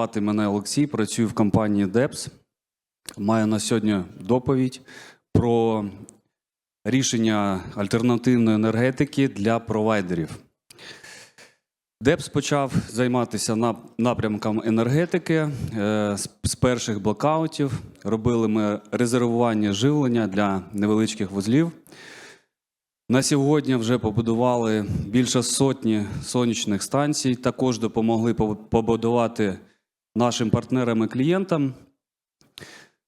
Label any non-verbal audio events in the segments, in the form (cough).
Звати мене Олексій, працюю в компанії ДЕПС. Маю на сьогодні доповідь про рішення альтернативної енергетики для провайдерів. ДЕПС почав займатися нап- напрямком енергетики е, з перших блокаутів. Робили ми резервування живлення для невеличких вузлів. На сьогодні вже побудували більше сотні сонячних станцій. Також допомогли побудувати нашим партнерам і клієнтам.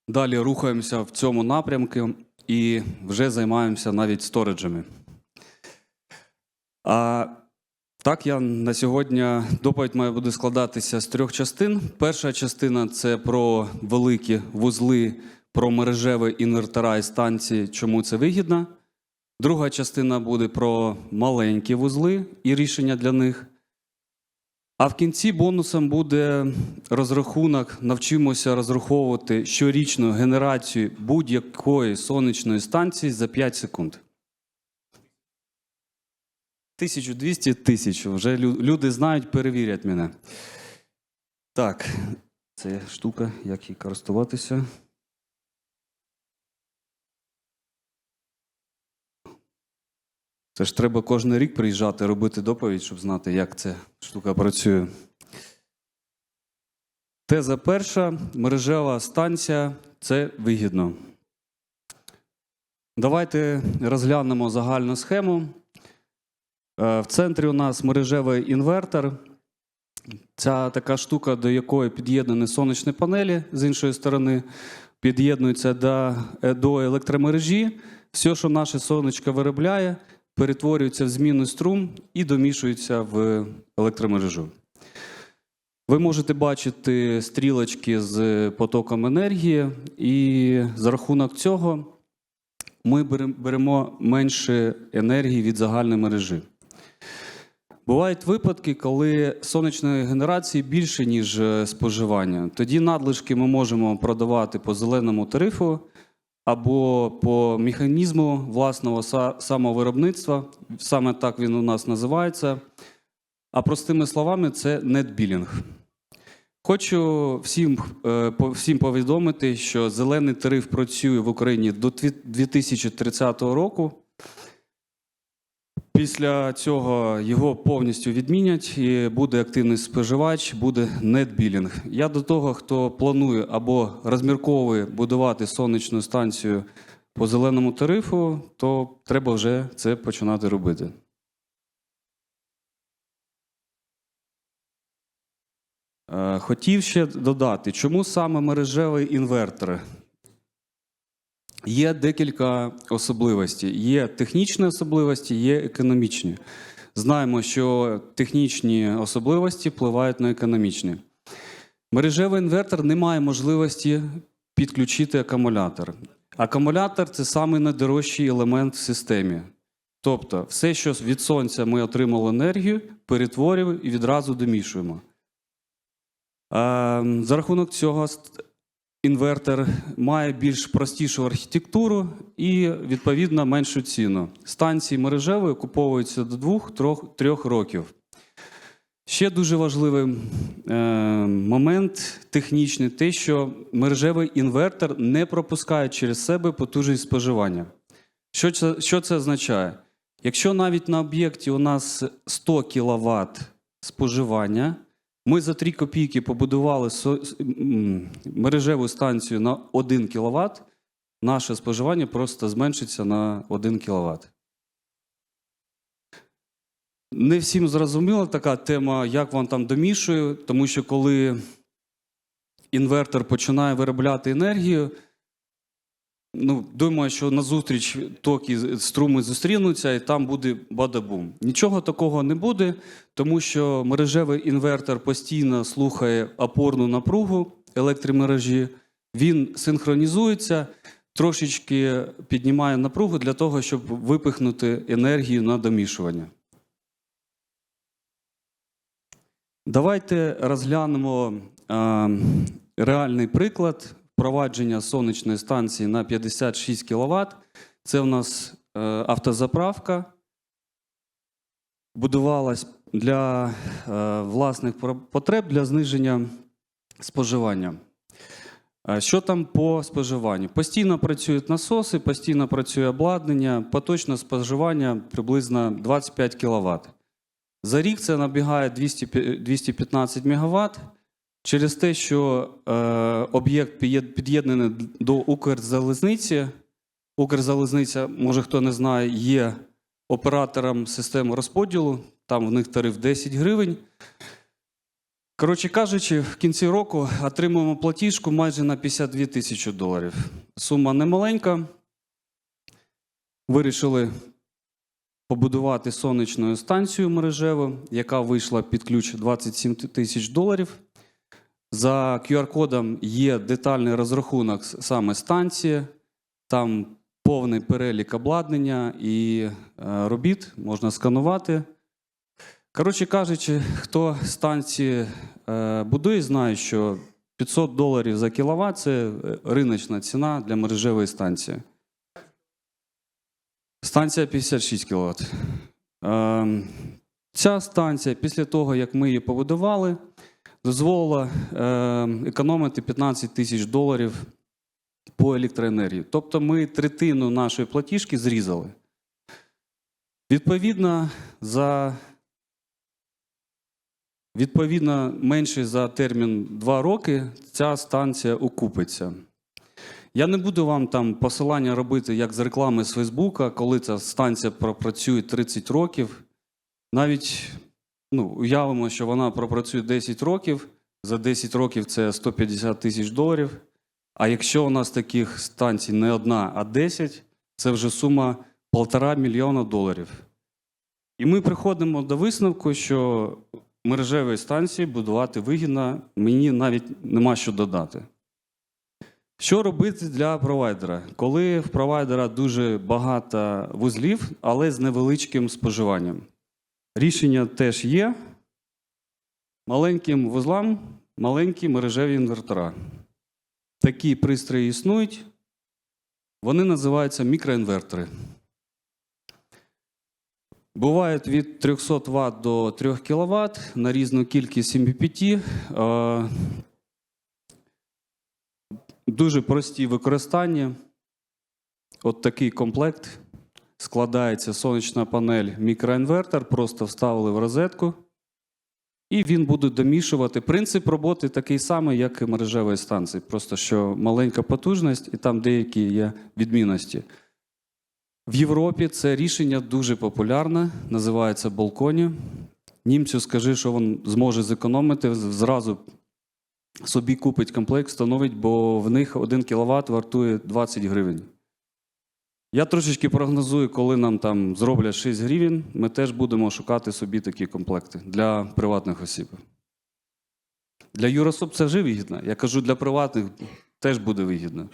Далі рухаємося в цьому напрямку і вже займаємося навіть сториджами. А так, я на сьогодні доповідь моя буде складатися з трьох частин. Перша частина це про великі вузли, про мережеві інвертора і станції, чому це вигідно. Друга частина буде про маленькі вузли і рішення для них. А в кінці бонусом буде розрахунок. Навчимося розраховувати щорічну генерацію будь-якої сонячної станції за 5 секунд. 1200 тисяч. Вже люди знають, перевірять мене. Так, це штука, як їй користуватися. Це ж треба кожен рік приїжджати, робити доповідь, щоб знати, як ця штука працює. Теза перша: мережева станція це вигідно. Давайте розглянемо загальну схему. Е, В центрі у нас мережевий інвертор. Ця така штука, до якої під'єднані сонячні панелі з іншої сторони, під'єднується до, е, до електромережі. Все, що наше сонечко виробляє, перетворюється в змінний струм і домішується в електромережу. Ви можете бачити стрілочки з потоком енергії, і за рахунок цього ми беремо менше енергії від загальної мережі. Бувають випадки, коли сонячної генерації більше, ніж е, споживання. Тоді надлишки ми можемо продавати по зеленому тарифу або по механізму власного самовиробництва. Саме так він у нас називається. А простими словами, це нетбілінг. Хочу всім, е, всім повідомити, що зелений тариф працює в Україні до 2030 року. Після цього його повністю відмінять і буде активний споживач, буде нетбілінг. Я до того, хто планує або розмірковує будувати сонячну станцію по зеленому тарифу, то треба вже це починати робити. Е, Хотів ще додати, чому саме мережевий інвертор? Є декілька особливостей. Є технічні особливості, є економічні. Знаємо, що технічні особливості впливають на економічні. Мережевий інвертор не має можливості підключити акумулятор. Акумулятор це найдорожчий елемент в системі. Тобто, все, що від сонця ми отримали енергію, перетворюємо і відразу домішуємо. Е, За рахунок цього інвертор має більш простішу архітектуру і, відповідно, меншу ціну. Станції мережевої куповуються до 2-3 років. Ще дуже важливий е, момент технічний те, що мережевий інвертор не пропускає через себе потужність споживання. Що це, що це означає? Якщо навіть на об'єкті у нас 100 кВт споживання, ми за 3 копійки побудували мережеву станцію на 1 кВт, наше споживання просто зменшиться на 1 кВт. Не всім зрозуміла така тема, як вам там домішує, тому що коли інвертор починає виробляти енергію, ну, думаю, що назустріч токи струми зустрінуться, і там буде бадабум. Нічого такого не буде, тому що мережевий інвертор постійно слухає опорну напругу електромережі, він синхронізується, трошечки піднімає напругу для того, щоб випихнути енергію на домішування. Давайте розглянемо е, реальний приклад впровадження сонячної станції на 56 кВт. Це у нас е, автозаправка. Будувалась для е, власних потреб для зниження споживання. Що там по споживанню? Постійно працюють насоси, постійно працює обладнання, поточне споживання приблизно 25 кВт. За рік це набігає 200, 215 МВт. Через те, що е, об'єкт під'єднаний до Укрзалізниці, Укрзалізниця, може хто не знає, є оператором системи розподілу, там в них тариф 10 гривень. Коротше кажучи, в кінці року отримуємо платіжку майже на 52 тисячі доларів. Сума немаленька. Вирішили побудувати сонячну станцію мережеву, яка вийшла під ключ 27 тисяч доларів. За QR-кодом є детальний розрахунок саме станції, там повний перелік обладнання і е, робіт можна сканувати. Коротше кажучи, хто станції е, будує, знає, що 500 доларів за кіловат це е, риночна ціна для мережевої станції. Станція 56 кВт. Е, ця станція, після того, як ми її побудували, дозволила е, економити 15 тисяч доларів по електроенергії. Тобто ми третину нашої платіжки зрізали. Відповідно, за Відповідно, менше за термін 2 роки ця станція окупиться. Я не буду вам там посилання робити, як з реклами з Фейсбука, коли ця станція пропрацює 30 років. Навіть ну, уявимо, що вона пропрацює 10 років. За 10 років це 150 тисяч доларів. А якщо у нас таких станцій не одна, а 10, це вже сума 1,5 мільйона доларів. І ми приходимо до висновку, що мережевої станції будувати вигідно, мені навіть нема що додати. Що робити для провайдера? Коли в провайдера дуже багато вузлів, але з невеличким споживанням. Рішення теж є. Маленьким вузлам маленькі мережеві інвертора. Такі пристрої існують. Вони називаються мікроінвертори. Бувають від 300 Вт до 3 кВт на різну кількість MPPT. Е, Дуже прості використання. От такий комплект. Складається сонячна панель, мікроінвертор, просто вставили в розетку. І він буде домішувати. Принцип роботи такий самий, як і мережевої станції. Просто що маленька потужність, і там деякі є відмінності. В Європі це рішення дуже популярне, називається балконі. Німцю скажи, що він зможе зекономити, зразу собі купить комплект, встановить, бо в них 1 кВт вартує 20 гривень. Я трошечки прогнозую, коли нам там зроблять 6 гривень, ми теж будемо шукати собі такі комплекти для приватних осіб. Для юрособ це вже вигідно. Я кажу, для приватних теж буде вигідно.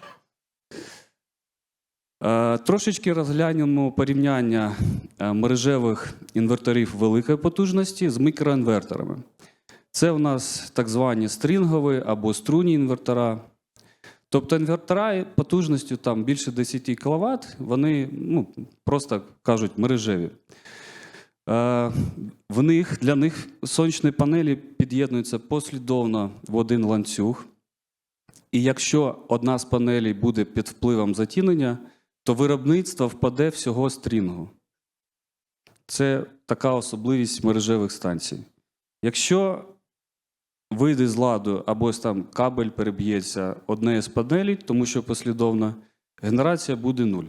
Е, Трошечки розглянемо порівняння е, мережевих інверторів великої потужності з мікроінверторами. Це у нас так звані стрінгові або струнні інвертора. Тобто інвертора потужністю там більше 10 кВт, вони ну, просто кажуть мережеві. Е, В них, для них сонячні панелі під'єднуються послідовно в один ланцюг. І якщо одна з панелей буде під впливом затінення, то виробництво впаде всього стрінгу. Це така особливість мережевих станцій. Якщо вийде з ладу або там кабель переб'ється одне з панелей, тому що послідовно, генерація буде нуль.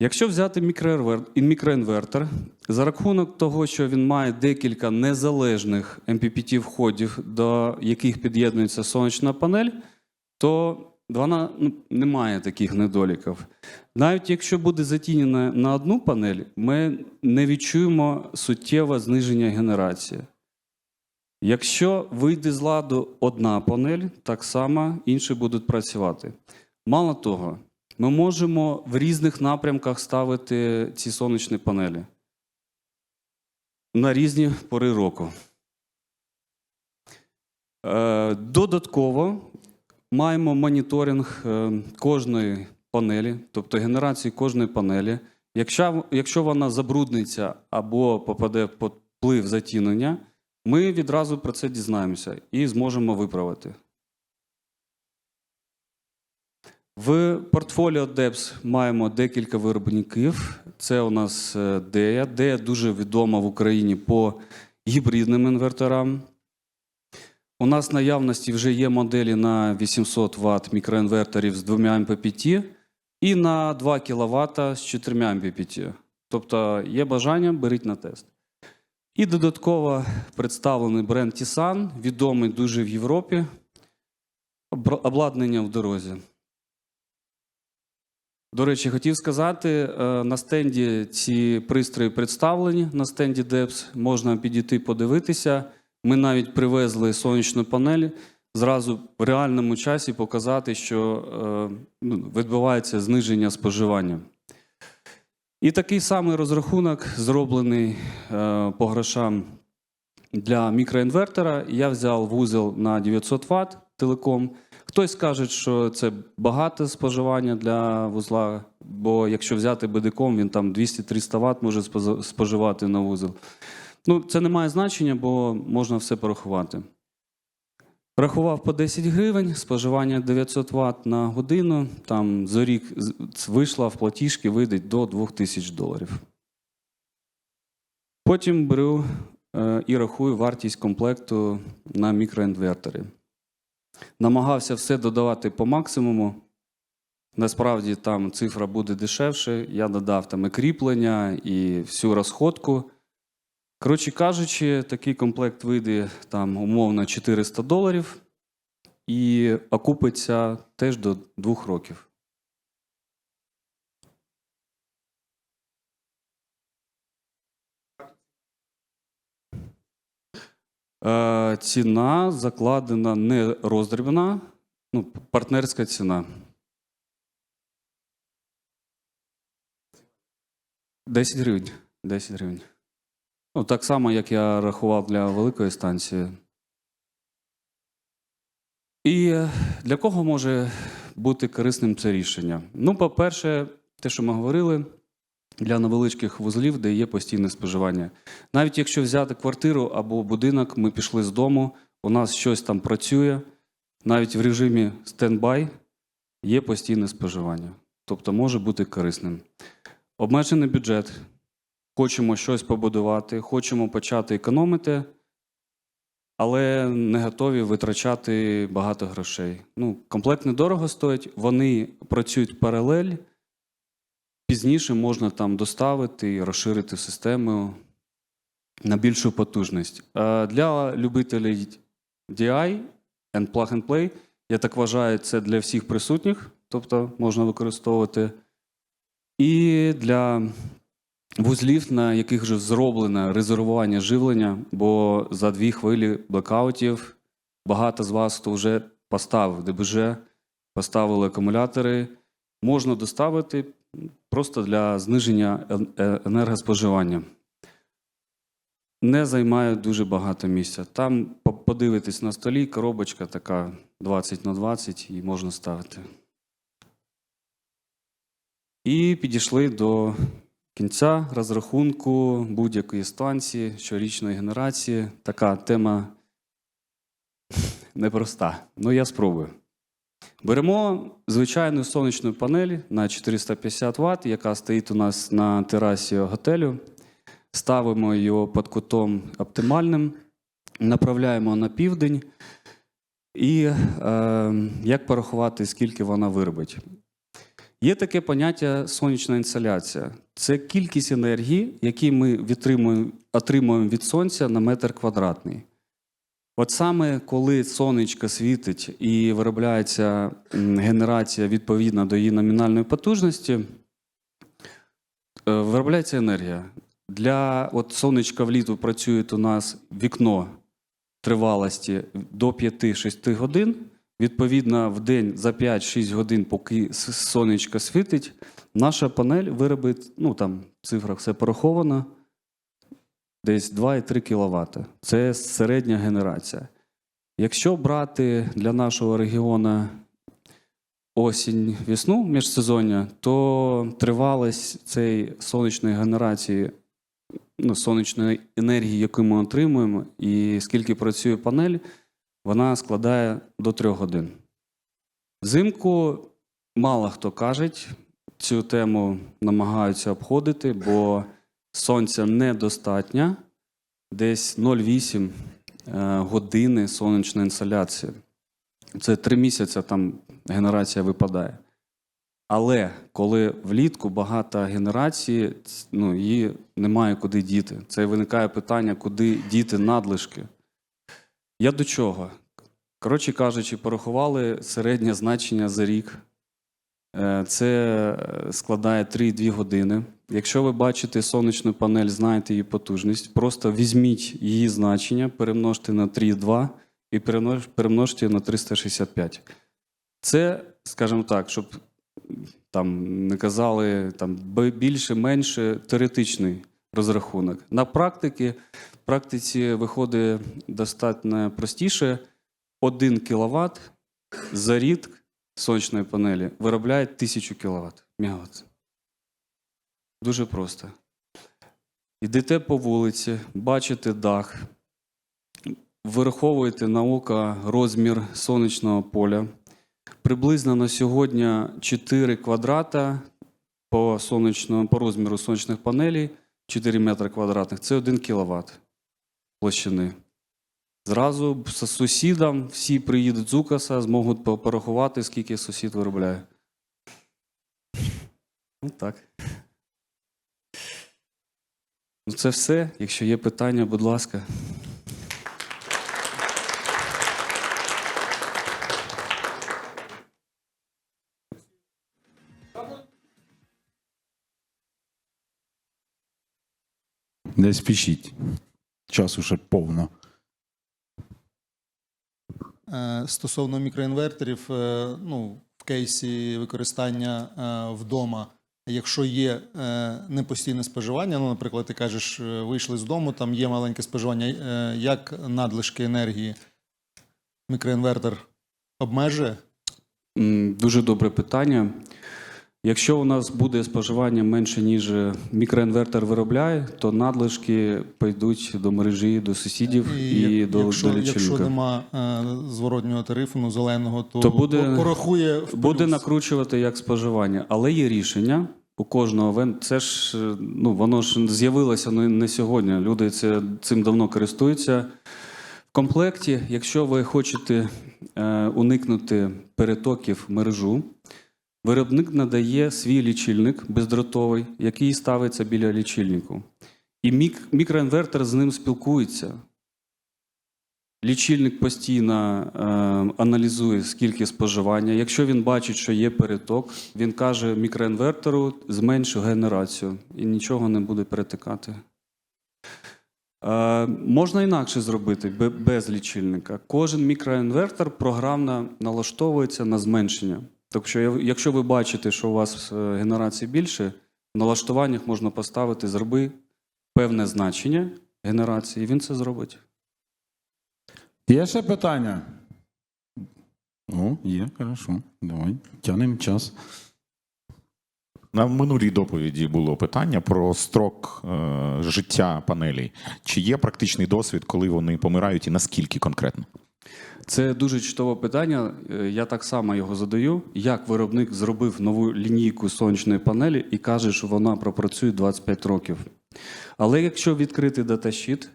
Якщо взяти мікроінвер- мікроінвертор, за рахунок того, що він має декілька незалежних MPPT входів, до яких під'єднується сонячна панель, то вона ну, не має таких недоліків. Навіть якщо буде затінена на одну панель, ми не відчуємо суттєве зниження генерації. Якщо вийде з ладу одна панель, так само інші будуть працювати. Мало того, ми можемо в різних напрямках ставити ці сонячні панелі на різні пори року. Е, Додатково маємо моніторинг е, кожної панелі, тобто генерації кожної панелі. Якщо, вона забрудниться або попаде під вплив затінення, ми відразу про це дізнаємося і зможемо виправити. В портфоліо DEPS маємо декілька виробників. Це у нас е, DEA. DEA дуже відома в Україні по гібридним інверторам. У нас наявності вже є моделі на 800 Вт мікроінверторів з 2 МППТ і на 2 кВт з 4 МППТ. Тобто є бажання, беріть на тест. І додатково представлений бренд Tisan, відомий дуже в Європі. Обладнання в дорозі. До речі, хотів сказати, е, на стенді ці пристрої представлені, на стенді DEPS, можна підійти подивитися. Ми навіть привезли сонячну панель, зразу в реальному часі показати, що е, ну, відбувається зниження споживання. І такий самий розрахунок зроблений е, по грошам для мікроінвертора. Я взяв вузел на 900 Вт телеком. Хтось каже, що це багато споживання для вузла, бо якщо взяти бедиком, він там 200-300 Вт може споживати на вузол. Ну, це не має значення, бо можна все порахувати. Рахував по 10 гривень, споживання 900 Вт на годину. Там за рік вийшла в платіжки, вийде до 2000 доларів. Потім беру е, і рахую вартість комплекту на мікроінвертори. Намагався все додавати по максимуму. Насправді там цифра буде дешевше. Я додав там і кріплення, і всю розходку. Коротше кажучи, такий комплект вийде там умовно 400 доларів і окупиться теж до двох років. Е, ціна закладена не роздрібна, ну, партнерська ціна. 10 гривень. 10 гривень. Ну, так само, як я рахував для великої станції. І для кого може бути корисним це рішення? Ну, по-перше, те, що ми говорили, для невеличких вузлів, де є постійне споживання. Навіть якщо взяти квартиру або будинок, ми пішли з дому, у нас щось там працює, навіть в режимі стендбай є постійне споживання. Тобто може бути корисним. Обмежений бюджет. Хочемо щось побудувати, хочемо почати економити, але не готові витрачати багато грошей. Ну, комплект недорого стоїть, вони працюють паралель. Пізніше можна там доставити і розширити систему на більшу потужність. Е, Для любителів DI and Plug and Play, я так вважаю, це для всіх присутніх, тобто можна використовувати. І для вузлів, на яких вже зроблене резервування живлення, бо за дві хвилі блекаутів багато з вас, хто вже поставив ДБЖ, поставили акумулятори, можна доставити просто для зниження е- енергоспоживання. Не займає дуже багато місця. Там подивитись на столі, коробочка така 20 на 20 і можна ставити. І підійшли до кінця розрахунку будь-якої станції щорічної генерації. Така тема (laughs) непроста. Ну, я спробую. Беремо звичайну сонячну панель на 450 Вт, яка стоїть у нас на терасі готелю. Ставимо його під кутом оптимальним, направляємо на південь. І е, як порахувати, скільки вона виробить? Є таке поняття сонячна інсоляція. Це кількість енергії, яку ми отримуємо від сонця на метр квадратний. От саме коли сонечко світить і виробляється генерація відповідно до її номінальної потужності, е, виробляється енергія. Для от сонечка влітку працює у нас вікно тривалості до 5-6 годин. Відповідно, в день за 5-6 годин, поки сонечко світить, наша панель виробить, ну там в цифрах все пораховано, десь 2,3 кВт. Це середня генерація. Якщо брати для нашого регіону осінь, весну міжсезоння, то тривалість цієї сонячної генерації ну, сонячної енергії, яку ми отримуємо, і скільки працює панель, вона складає до 3 годин. Взимку мало хто каже, цю тему намагаються обходити, бо сонця недостатньо, десь 0,8 е, години сонячної інсоляції. Це три місяці там генерація випадає. Але коли влітку багато генерації, ну, її немає куди діти. Це виникає питання, куди діти надлишки. Я до чого? Коротше кажучи, порахували середнє значення за рік. Е, Це е, складає 3,2 години. Якщо ви бачите сонячну панель, знаєте її потужність, просто візьміть її значення, перемножте на 3,2 і перемножте на 365. Це, скажімо так, щоб там не казали там більше, менше теоретичний розрахунок. На практиці, практиці виходить достатньо простіше. 1 кВт за рік сонячної панелі виробляє 1000 кВт. Мегаватт. Дуже просто. Йдете по вулиці, бачите дах, вираховуєте на око розмір сонячного поля. Приблизно на сьогодні 4 квадрата по, сонячному, по розміру сонячних панелей, 4 метри квадратних це 1 кВт площини. Зразу з сусідам всі приїдуть з УКАСа, зможуть порахувати, скільки сусід виробляє. Ну так. Ну, це все. Якщо є питання, будь ласка. Не спішіть. Часу ще повно. Е, Стосовно мікроінверторів, е, ну, в кейсі використання е, вдома, якщо є непостійне споживання, ну, наприклад, ти кажеш, вийшли з дому, там є маленьке споживання, як надлишки енергії мікроінвертор обмежує? Дуже добре питання. Якщо у нас буде споживання менше, ніж мікроінвертор виробляє, то надлишки пойдуть до мережі, до сусідів і, як- до, якщо, до якщо лічильника. нема е, зворотнього тарифу, ну, зеленого, то, То буде- порахує в Буде накручувати як споживання, але є рішення у кожного. Це ж е, ну воно ж з'явилося не, не сьогодні. Люди це, цим давно користуються. В комплекті, якщо ви хочете е, уникнути перетоків в мережу, виробник надає свій лічильник бездротовий, який ставиться біля лічильнику. І мік, мікроінвертор з ним спілкується. Лічильник постійно е, аналізує, скільки споживання. Якщо він бачить, що є переток, він каже мікроінвертору зменшу генерацію і нічого не буде перетикати. Е, можна інакше зробити без лічильника. Кожен мікроінвертор програмно налаштовується на зменшення. Тобто, що якщо ви бачите, що у вас е, генерації більше, в налаштуваннях можна поставити зроби певне значення генерації, і він це зробить. Є ще питання? О, є, хорошо. Давай, тянемо час. На минулій доповіді було питання про строк е, життя панелей. Чи є практичний досвід, коли вони помирають, і наскільки конкретно? Це дуже чудове питання. Е, Я так само його задаю. Як виробник зробив нову лінійку сонячної панелі і каже, що вона пропрацює 25 років. Але якщо відкрити даташіт,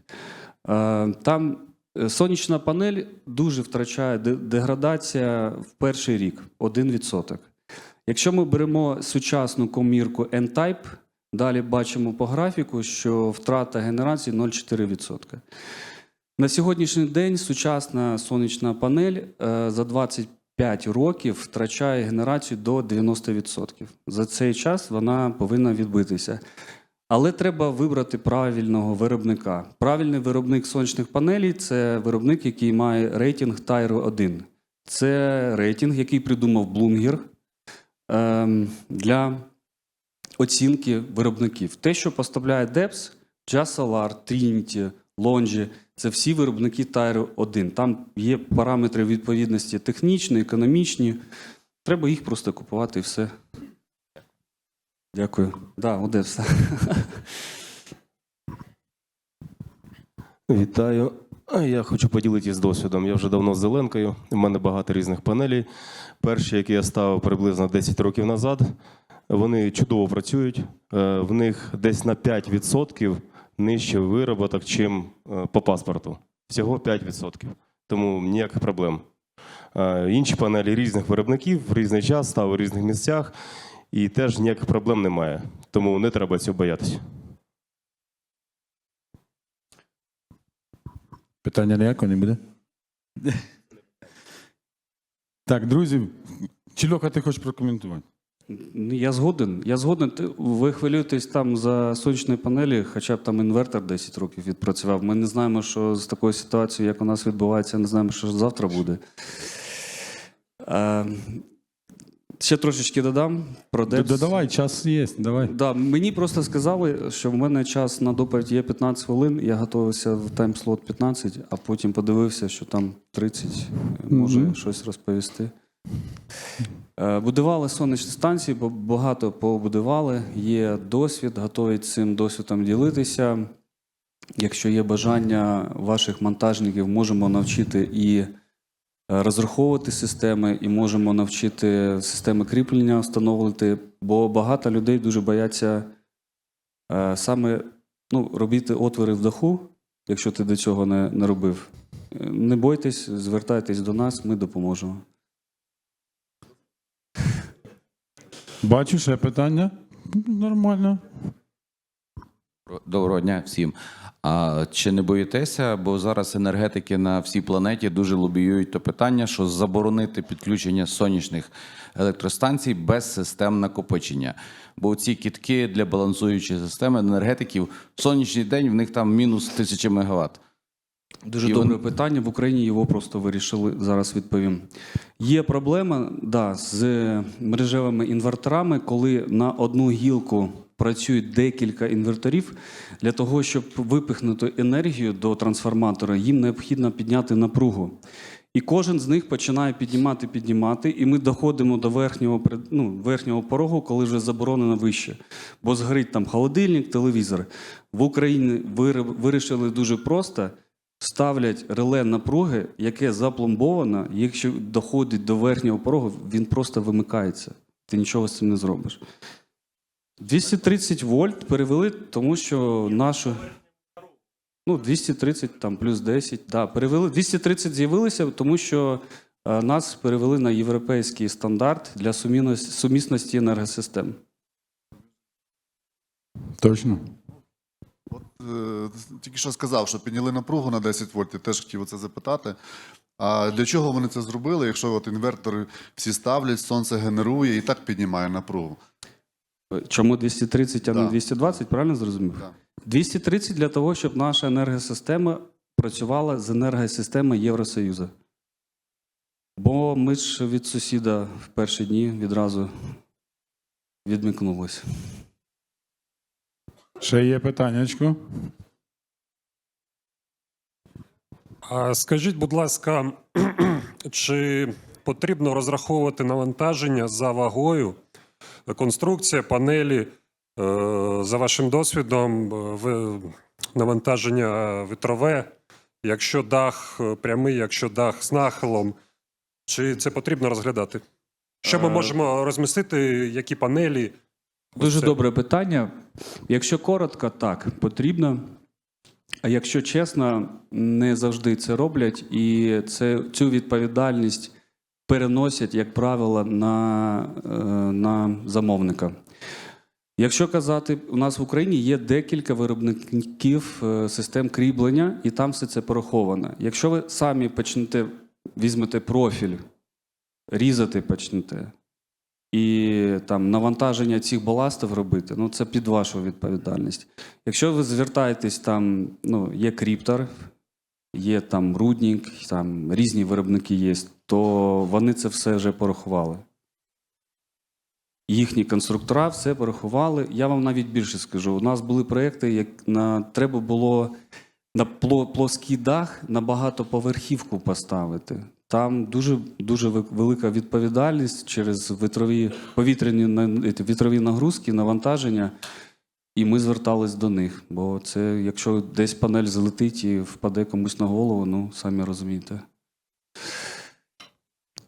е, там е, сонячна панель дуже втрачає деградація в перший рік 1%. Якщо ми беремо сучасну комірку N-Type, далі бачимо по графіку, що втрата генерації 0,4%. На сьогоднішній день сучасна сонячна панель е, за 25 років втрачає генерацію до 90%. За цей час вона повинна відбитися. Але треба вибрати правильного виробника. Правильний виробник сонячних панелей це виробник, який має рейтинг Tyro 1. Це рейтинг, який придумав Bloomberg ем, для оцінки виробників. Те, що поставляє DEPS, Just Solar, Trinity, Longi, це всі виробники Tyro 1. Там є параметри відповідності технічні, економічні. Треба їх просто купувати і все. Дякую. Да, Одеса. (laughs) Вітаю. Я хочу поділитися досвідом. Я вже давно з зеленкою. У мене багато різних панелей. Перші, які я ставив приблизно 10 років назад, вони чудово працюють. Е, В них десь на 5% нижче вироботок, чим е, по паспорту. Всього 5%. Тому ніяких проблем. Е, Інші панелі різних виробників в різний час ставив в різних місцях, і теж ніяких проблем немає. Тому не треба цього боятися. Питання ніякого не буде? Так, друзі, чильоха, ти хочеш прокоментувати? Ну, Я згоден. Я згоден. Ви хвилюєтесь там за сонячні панелі, хоча б там інвертор 10 років відпрацював. Ми не знаємо, що з такою ситуацією, як у нас відбувається, не знаємо, що завтра буде. Е, ще трошечки додам про ДЕПС. да, давай, час є, давай. Да, мені просто сказали, що в мене час на доповідь є 15 хвилин. Я готувався в таймслот 15, а потім подивився, що там 30. Може Мгм. щось розповісти. Е, Будували сонячні станції, бо багато побудували. Є досвід, готові цим досвідом ділитися. Якщо є бажання ваших монтажників, можемо навчити і е, розраховувати системи, і можемо навчити системи кріплення встановлювати, бо багато людей дуже бояться е, саме ну, робити отвори в даху, якщо ти до цього не, не робив. Не бойтесь, звертайтесь до нас, ми допоможемо. Бачу ще питання. Нормально. Доброго дня всім. А чи не боїтеся, бо зараз енергетики на всій планеті дуже лобіюють то питання, що заборонити підключення сонячних електростанцій без систем накопичення. Бо ці кітки для балансуючої системи енергетиків в сонячний день в них там мінус тисячі мегаватт. Дуже І добре питання. В Україні його просто вирішили. Зараз відповім. Є проблема да, з мережевими інверторами, коли на одну гілку працюють декілька інверторів. Для того, щоб випихнути енергію до трансформатора, їм необхідно підняти напругу. І кожен з них починає піднімати, піднімати, і ми доходимо до верхнього, ну, верхнього порогу, коли вже заборонено вище. Бо згорить там холодильник, телевізор. В Україні вирішили дуже просто ставлять реле напруги, яке запломбовано, якщо доходить до верхнього порогу, він просто вимикається. Ти нічого з цим не зробиш. 230 вольт перевели, тому що нашу. Ну, 230 там плюс 10. Да, перевели. 230 з'явилися, тому що е, нас перевели на європейський стандарт для сумісності енергосистем. Точно. Е, Тільки що сказав, що підняли напругу на 10 вольт, я теж хотів це запитати. А для чого вони це зробили, якщо от інвертори всі ставлять, сонце генерує і так піднімає напругу? Чому 230, а не Да. 220, правильно зрозумів? Да. 230 для того, щоб наша енергосистема працювала з енергосистеми Євросоюзу. Бо ми ж від сусіда в перші дні відразу відмикнулися. Ще є питаннячко. А скажіть, будь ласка, (clears throat) чи потрібно розраховувати навантаження за вагою, конструкція, панелі, е, за вашим досвідом, е, навантаження вітрове, якщо дах е, прямий, якщо дах з нахилом, чи це потрібно розглядати? Що ми можемо розмістити, які панелі? Дуже Це- добре питання. Якщо коротко, так, потрібно. А якщо чесно, не завжди це роблять, і це, цю відповідальність переносять, як правило, на, е, на замовника. Якщо казати, у нас в Україні є декілька виробників е, систем кріплення, і там все це пораховано. Якщо ви самі почнете, візьмете профіль, різати почнете, і там навантаження цих баластів робити, ну це під вашу відповідальність. Якщо ви звертаєтесь, там ну, є кріптор, є там руднік, там різні виробники є, то вони це все вже порахували. Їхні конструктора все порахували. Я вам навіть більше скажу. У нас були проекти, як на треба було на пло- плоский дах на багатоповерхівку поставити. Там дуже дуже велика відповідальність через вітрові повітряні вітрові нагрузки, навантаження. і ми звертались до них. Бо це, якщо десь панель залетить і впаде комусь на голову, ну самі розумієте.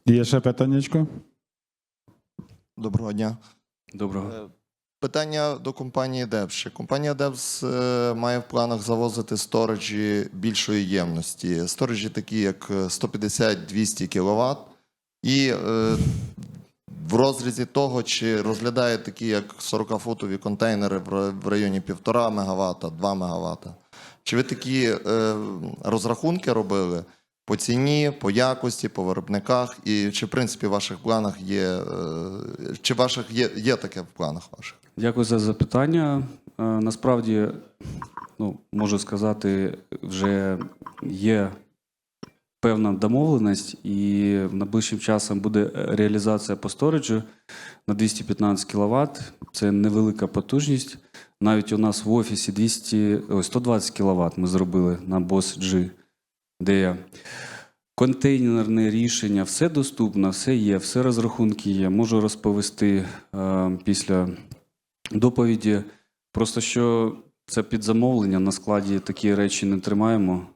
Є ще питаннячко? Доброго дня. Доброго. Е, Питання до компанії Devs. Компанія Devs е, має в планах завозити сториджі більшої ємності. Сториджі такі, як е, 150-200 кВт. І е, в розрізі того, чи розглядає такі, як 40-футові контейнери в районі 1,5 МВт, 2 МВт. Чи ви такі е, розрахунки робили по ціні, по якості, по виробниках? І чи в принципі в ваших планах є, е, чи ваших є, є таке в планах ваших? Дякую за запитання. Е, Насправді, ну, можу сказати, вже є певна домовленість, і найближчим часом буде реалізація по сториджу на 215 кВт. Це невелика потужність. Навіть у нас в офісі 200, ой, 120 кВт ми зробили на BOSS G, де контейнерне рішення, все доступно, все є, все розрахунки є. Можу розповісти е, після доповіді. Просто що це під замовлення, на складі такі речі не тримаємо.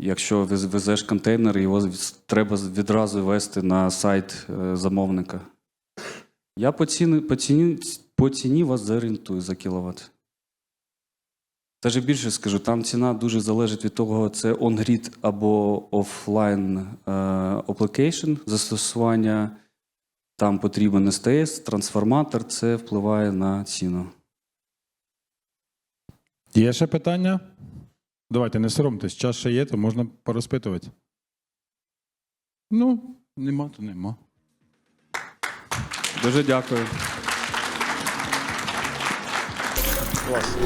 Якщо везеш контейнер, його треба відразу вести на сайт е, замовника. Я по ціні, по ціні, по ціні вас зорієнтую за кіловат. Даже більше скажу, там ціна дуже залежить від того, це on-grid або офлайн е, application застосування. Там потрібен СТС, трансформатор, це впливає на ціну. Є ще питання? Давайте, не соромтесь, час ще є, то можна порозпитувати. Ну, нема, то нема. Дуже дякую. Клас.